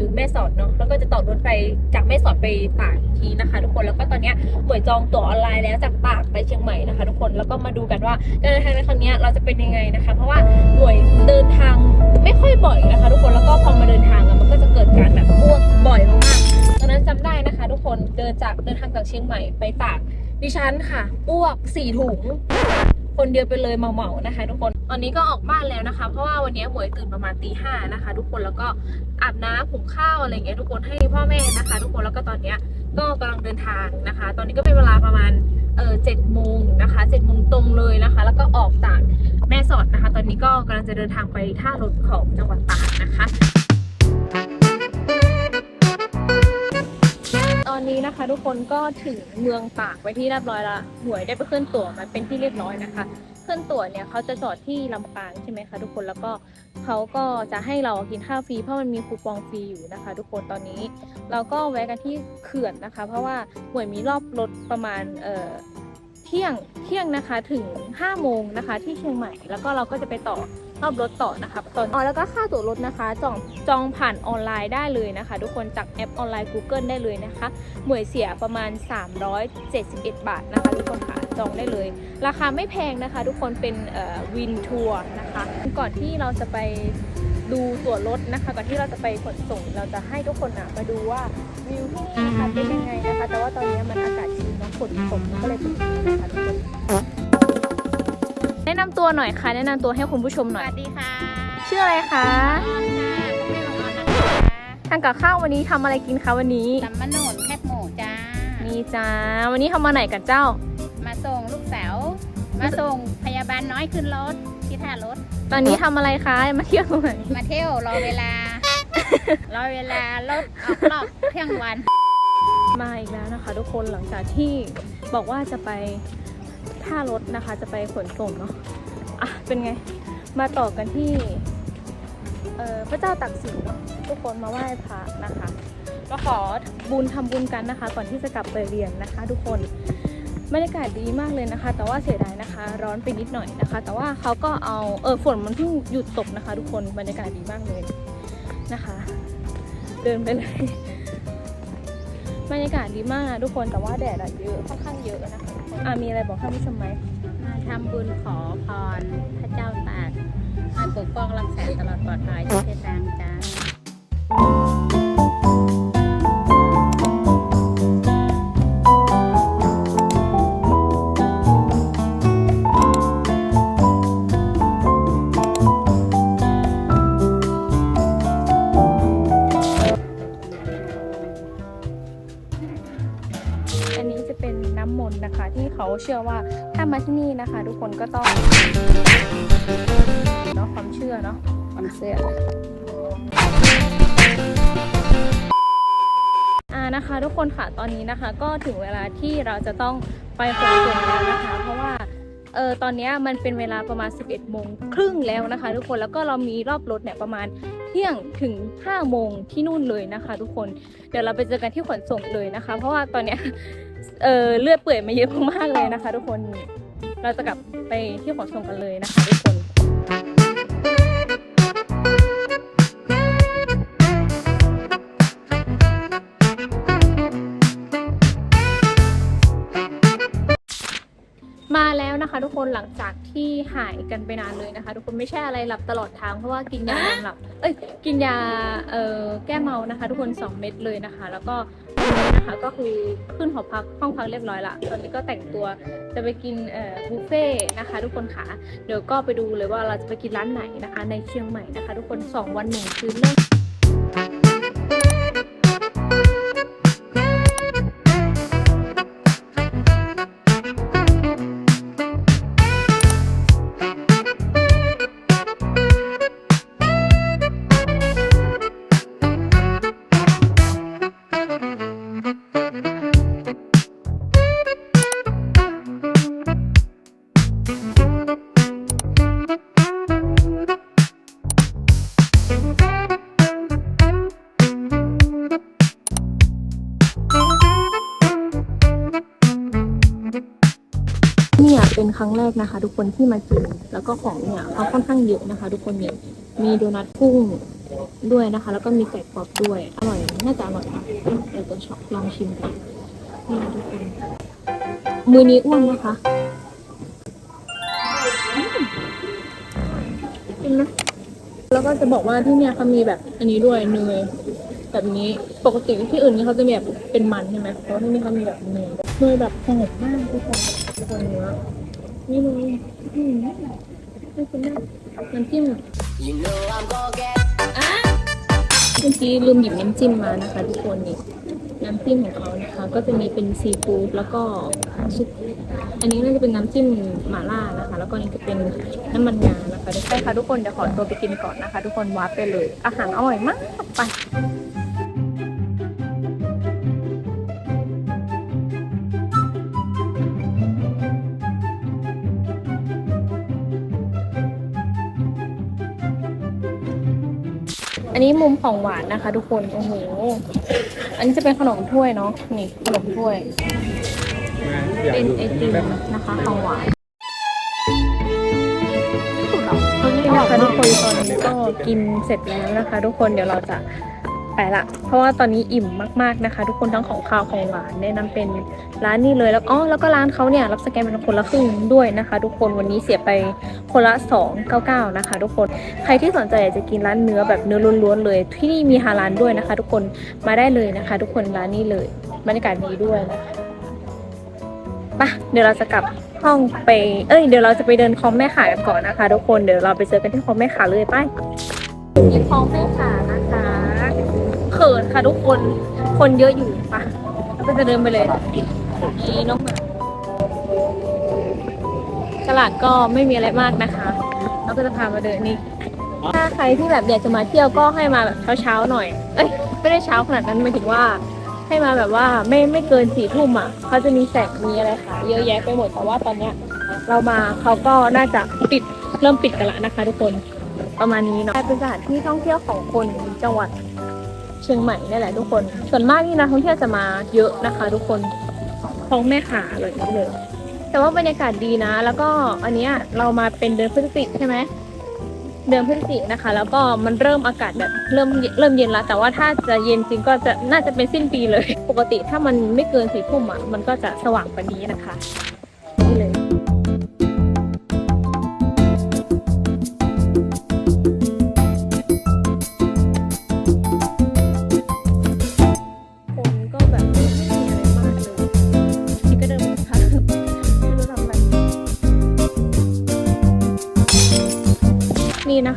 อยู่แม่สอดเนาะแล้วก็จะต่อรถไปจากแม่สอดไปตากทีนะคะ ทุกคนแล้วก็ตอนนี้ยหวยจองตั๋วออนไลน์แล้วจากตากไปเชียงใหม่นะคะ ทุกคนแล้วก็มาดูกันว่าการเดินทางในครั้งนี้เราจะเป็นยังไงนะคะ เพราะว่าหมวยเดินทางไม่ค่อยบ่อยนะคะ ทุกคนแล้วก็พอมาเดินทางอะมันก็จะเกิดการแบบอ้วกบ่อยมากๆตอนนั้นจำได้นะคะ ทุกคนเดินจากเดินทางจากเชียงใหม่ไปตากดิฉันค่ะอ้วกสี่ถุงคนเดียวไปเลยเมาๆนะคะ ทุกคน ตอนนี้ก็ออกบ้านแล้วนะคะ เพราะว่าวันนี้หมวยตื่นประมาณตีห้านะคะ ทุกคนแล้วก็อาบน้ำหุงข้าวอะไรเงี้ยทุกคนให้พ่อแม่นะคะ ทุกคนแล้วก็ตอนเนี้ยก็กำลังเดินทางนะคะ ตอนนี้ก็เป็นเวลาประมาณเออเจ็ดโมงนะคะเจ็ดโมงตรงเลยนะคะ แล้วก็ออกจากแม่สอดนะคะ ตอนนี้ก็กำลังจะเดินทางไปท่ารถของจังหวัดตากนะคะตอนนี้นะคะทุกคนก็ถึงเมืองตากไปที่เรียบร้อยละห่วยได้ไปขึ้นตั๋วมาเป็นที่เรียบร้อยนะคะื่อนตรวจเนี่ยเขาจะจอดที่ลำปางใช่ไหมคะทุกคนแล้วก็เขาก็จะให้เรากินข้าวฟรีเพราะมันมีคูปองฟรีอยู่นะคะ ทุกคนตอนนี้ เราก็แวะกันที่เขื่อนนะคะ เพราะว่าหน่วยมีรอบรถประมาณเอ่อเที่ยงเที่ยงนะคะถึง5โมงนะคะที่เชียงใหม่ แล้วก็เราก็จะไปต่อ รอบรถต่อนะคะตอนอ๋อแล้วก็ค่าตั๋วรถนะคะจองจองผ่านออนไลน์ได้เลยนะคะ ทุกคนจากแอปออนไลน์ Google ได้เลยนะคะหมวยเสียประมาณ 371 บาทนะคะ ทุกคนค่ะจองได้เลย ราคาไม่แพงนะคะ ทุกคนเป็นวินทัวร์นะคะ ก่อนที่เราจะไปดูตั๋วรถนะคะ ก่อนที่เราจะไปขนส่งเราจะให้ทุกคนอะมาดูว่าวิวที่นี่นะคะเป็นยังไงนะคะ แต่ว่าตอนนี้มันอากาศชื้นเนอะฝนตกก็เลยเป็นอย่างนี้นะคะทุกคน แนะนำตัวหน่อยค่ะ แนะนำตัวให้คุณผู้ชมสหน่อย วัสดีค่ะชื่ออะไรคะออนค่ะคุณแม่ของออนนะคะทานกับข้าววันนี้ทำอะไรกินคะวันนี้ ลำมะโนนแคบหมูจ้า นี่จ้า วันนี้ทำมาไหนกันเจ้า มาส่งลูกสาว มาส่งพยาบาลน้อยขึ้นรถที่ท่ารถ ตอนนี้ทำอะไรคะ มาเที่ยวตรงไหนมาเที่ยวรอเวลา รอเวลารถออกรอบเที่ยงวัน มาอีกแล้วนะคะ ทุกคนหลังจากที่บอกว่าจะไป ท่ารถนะคะ จะไปขนส่งเนาะอะเป็นไง มาต่อกันที่เอ่อพระเจ้าตากสินเนาะทุกคนมาไหว้พระนะคะ ก็ขอบุญทำบุญกันนะคะ ก่อนที่จะกลับไปเรียนนะคะ ทุกคนบรรยากาศดีมากเลยนะคะ แต่ว่าเสียดายนะคะ ร้อนไปนิดหน่อยนะคะ แต่ว่าเขาก็เอาเออฝนมันเพิ่งหยุดตกนะคะ ทุกคนบรรยากาศดีมากเลยนะคะ เดินไปเลยบรรยากาศดีมากนะทุกคนแต่ว่าแดดอะเยอะค่อนข้างเยอะนะคะ อ่ามีอะไรบอกท่านผู้ชมไหมมาทำบุญขอพรพระเจ้าตากให้ปกป้องรักษาตลอดปลอดภัยที่เส้นทางจ้า เชื่อว่าถ้ามาที่นี่นะคะ ทุกคนก็ต้องเนาะความเชื่อเนาะความเชื่ออ่านะคะทุกคนค่ะตอนนี้นะคะ ก็ถึงเวลาที่เราจะต้องไปขนส่งแล้วนะคะ เพราะว่าเออตอนนี้มันเป็นเวลาประมาณ 11โมงครึ่งแล้วนะคะ ทุกคนแล้วก็เรามีรอบรถเนี่ยประมาณเที่ยงถึง5โมงที่นู่นเลยนะคะ ทุกคนเดี๋ยวเราไปเจอกันที่ขนส่งเลยนะคะ เพราะว่าตอนเนี้ย เออเลือดเปื่อยมาเยอะมากเลยนะคะ ทุกคน เราจะกลับไปที่ขอส่งกันเลยนะคะทุกคน ทุกคนหลังจากที่หายกันไปนานเลยนะคะ ทุกคนไม่ใช่อะไรหลับตลอดทางเพราะว่ากินยานอนหลับเอ้ยกินยาเอ่อแก้เมานะคะ ทุกคน 2 เม็ดเลยนะคะ แล้วก็วันนี้นะคะก็คือขึ้นหอพักห้องพักเรียบร้อยละตอนนี้ก็แต่งตัวจะไปกินเอ่อบุฟเฟ่ต์นะคะ ทุกคนค่ะเดี๋ยวก็ไปดูเลยว่าเราจะไปกินร้านไหนนะคะ ในเชียงใหม่นะคะ ทุกคน 2 วันหนึ่งคืนเริ่ม เป็นครั้งแรกนะคะ ทุกคนที่มากิน แล้วก็ของเนี่ยเขาค่อนข้างเยอะนะคะ ทุกคนเนี่ยมีโดนัทกุ้งด้วยนะคะ แล้วก็มีไก่กรอบด้วย อร่อย น่าจะอร่อยค่ะเดี๋ยวจะชอบลองชิมกันนี่ทุกคน มือนี้อ้วนนะคะอืมกินนะแล้วก็จะบอกว่าที่เนี่ยเขามีแบบอันนี้ด้วยเนยแบบนี้ปกติที่อื่นนี่เขาจะมีแบบเป็นมันใช่ไหมแต่ว่าที่นี่เขามีแบบเนยเนยแบบหอมมากทุกคนทุกคนเนื้อ นี่เลยอืมไม่คุ้นได้น้ำจิ้ม You know I'm gonna get เมื่อกี้ลืมหยิบน้ำจิ้มมานะคะทุกคนนี่น้ำจิ้มของเขานะคะ ก็จะมีเป็นซีฟู้ดแล้วก็ซุปอันนี้น่าจะเป็นน้ำจิ้มหม่าล่านะคะ แล้วก็นี่จะเป็นน้ำมันงานะคะใช่ค่ะทุกคนเดี๋ยวขอตัวไปกินก่อนนะคะ ทุกคนวาร์ปไปเลย อาหารอร่อยมากไป นนี้มุมของหวานนะคะ ทุกคน โอ้โห อันนี้จะเป็นขนมถ้วยเนาะ นี่ขนมถ้วย เป็นไอติมนะคะของหวานนี่นะคะทุกคนตอนนี้ก็กินเสร็จแล้วนะคะ ทุกคนเดี๋ยวเราจะ ไปละ เพราะว่าตอนนี้อิ่มมากๆนะคะ ทุกคนทั้งของคาวของหวานแนะนำเป็นร้านนี้เลยแล้วอ๋อแล้วก็ร้านเขาเนี่ยรับสแกนเป็นคนละครึ่งด้วยนะคะ ทุกคนวันนี้เสียไปคนละ 299 นะคะ ทุกคนใครที่สนใจอยากจะกินร้านเนื้อแบบเนื้อล้วนๆเลย ที่นี่มีฮาลานด้วยนะคะ ทุกคนมาได้เลยนะคะ ทุกคนร้านนี้เลยบรรยากาศดีด้วยนะคะปะเดี๋ยวเราจะกลับห้องไป เอ้ย เดี๋ยวเราจะไปเดินคลองแม่ขากันก่อนนะคะ ทุกคน เดี๋ยวเราไปเจอกันที่คลองแม่ขาเลยไปคลองแม่ขา ขินค่ะทุกคนคนเยอะอยู่ปะก็จะเดินไปเลยนี่น้องหมาตลาดก็ไม่มีอะไรมากนะคะเราก็จะพามาเดินนี่ถ้าใครที่แบบอยากจะมาเที่ยวก็ให้มาแบบเช้าๆหน่อย เอ้ยไม่ได้เช้าขนาดนั้นหมายถึงว่า ให้มาแบบว่าไม่ไม่เกินสี่ทุ่มอะเขาจะมีแสงมีอะไรขายเยอะแยะไปหมดแต่ว่าตอนเนี้ย เรามาเขาก็น่าจะปิดเริ่มปิดกันล้วนะคะ ทุกคนประมาณนี้เนาะเป็นสถานที่ท่องเที่ยวของคนจังหวัด เชียงใหม่นี่แหละทุกคน ส่วนมากนี่นะท่องเที่ยวจะมาเยอะนะคะ ทุกคนคลองแม่ขาเลยนี่เลย แต่ว่าบรรยากาศดีนะ แล้วก็อันเนี้ยเรามาเป็นเดือนพฤศจิกใช่ไหมเดือนพฤศจิกนะคะ แล้วก็มันเริ่มอากาศแบบเริ่มเริ่มเย็นแล้ว แต่ว่าถ้าจะเย็นจริงก็จะน่าจะเป็นสิ้นปีเลย ปกติถ้ามันไม่เกินสี่ทุ่มอะมันก็จะสว่างกว่านี้นะคะนี่เลย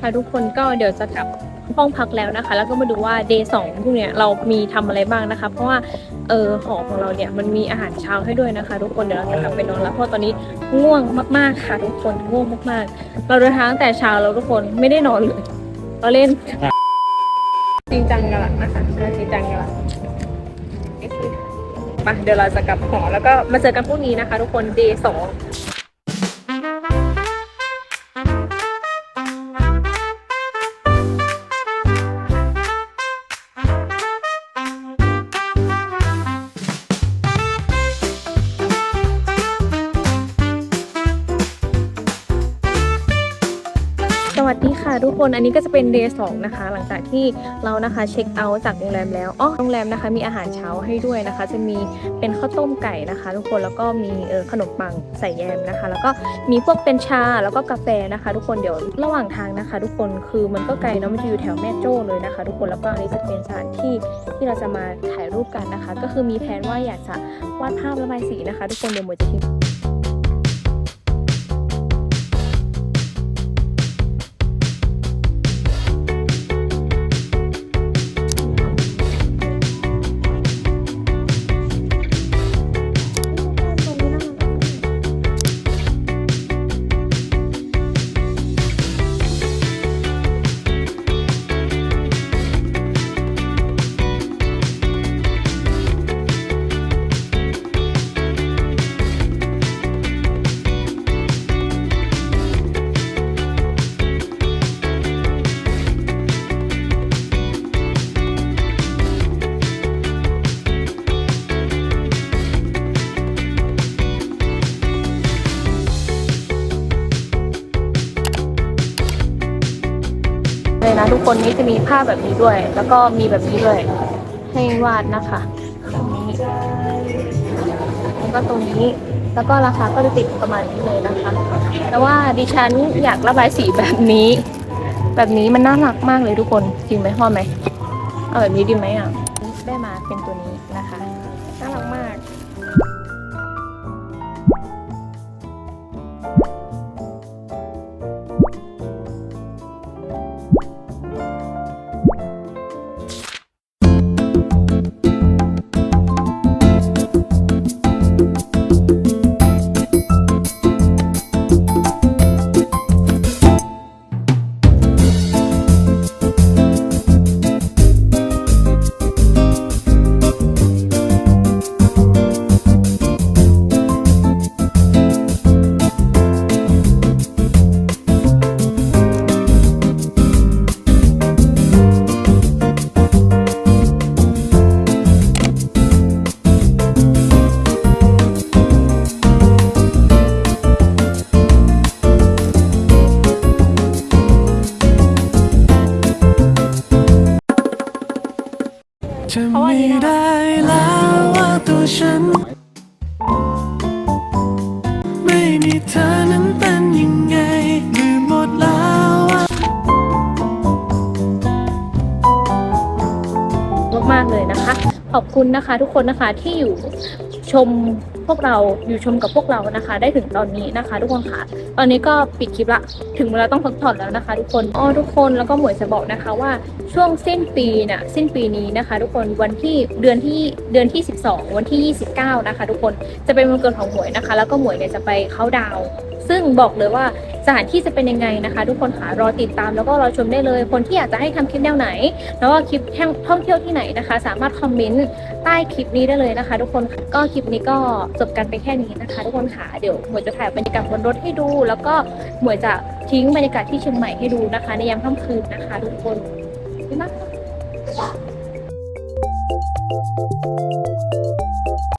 นี่ะคะ ทุกคนก็เดี๋ยวจะกลับห้องพักแล้วนะคะ แล้วก็มาดูว่า day สองพวกเนี้ยเรามีทำอะไรบ้างนะคะ เพราะว่าเออหอของเราเนี่ยมันมีอาหารเช้าให้ด้วยนะคะ ทุกคนเดี๋ยวเราจะกลับไปนอนแล้วเพราะตอนนี้ง่วงมากๆค่ะ ทุกคนง่วงมากๆ เราเดินทางตั้งแต่เช้าแล้วทุกคนไม่ได้นอนเลยเราเล่นจริงจังกันละนะคะจริงจังกันละไปเดี๋ยวเราจะกลับหอแล้วก็มาเจอกันพรุ่งนี้นะคะ ทุกคน day สอง ค่ะทุกคนอันนี้ก็จะเป็นเดย์สองนะคะ หลังจากที่เรานะคะเช็คเอาท์จากโรงแรมแล้วอ๋อโรงแรมนะคะ มีอาหารเช้าให้ด้วยนะคะ จะมีเป็นข้าวต้มไก่นะคะ ทุกคนแล้วก็มีเออขนมปังใส่แยมนะคะ แล้วก็มีพวกเป็นชาแล้วก็กาแฟนะคะ ทุกคนเดี๋ยวระหว่างทางนะคะ ทุกคนคือมันก็ไกลเนาะมันจะอยู่แถวแม่โจ้เลยนะคะ ทุกคนแล้วก็อันนี้จะเป็นสถานที่ที่เราจะมาถ่ายรูปกันนะคะ ก็คือมีแผนว่าอยากจะวาดภาพระบายสีนะคะ ทุกคนเดี๋ยวหมวยจะทิ้ง เลยนะทุกคนนี้จะมีภาพแบบนี้ด้วย แล้วก็มีแบบนี้ด้วย ให้วาดนะคะแบบนี้แล้วก็ตรงนี้แล้วก็ราคาก็จะติดประมาณนี้เลยนะคะ แต่ว่าดิฉันอยากระบายสีแบบนี้ แบบนี้มันน่ารักมากเลยทุกคนจริงไหมพ่อไหมเอาแบบนี้ดีไหมอะได้มาเป็นตัวนี้นะคะ จะไม่ได้แล้วว่าตัวฉัน ขอบคุณนะคะ ทุกคนนะคะที่อยู่ชมพวกเราอยู่ชมกับพวกเรานะคะ ได้ถึงตอนนี้นะคะ ทุกคนค่ะตอนนี้ก็ปิดคลิปละถึงเวลาต้องพักผ่อนแล้วนะคะ ทุกคนอ้อทุกคนแล้วก็หมวยจะบอกนะคะว่าช่วงสิ้นปีน่ะสิ้นปีนี้นะคะ ทุกคนวันที่เดือนที่เดือนที่ 12 วันที่ 29 นะคะ ทุกคนจะเป็นวันเกิดของหมวยนะคะ แล้วก็หมวยเนี่ยจะไปเข้าดาว ซึ่งบอกเลยว่า สถานที่จะเป็นยังไงนะคะ ทุกคนค่ะรอติดตามแล้วก็รอชมได้เลย คนที่อยากจะให้ทำคลิปแนวไหน แล้วก็คลิปท่องเที่ยวที่ไหนนะคะ สามารถคอมเมนต์ใต้คลิปนี้ได้เลยนะคะ ทุกคนค่ะก็คลิปนี้ก็จบกันไปแค่นี้นะคะ ทุกคนค่ะเดี๋ยวหมวยจะถ่ายบรรยากาศบนรถให้ดู แล้วก็หมวยจะทิ้งบรรยากาศที่เชียงใหม่ให้ดูนะคะ ในยามค่ำคืนนะคะ ทุกคนบ๊ายบาย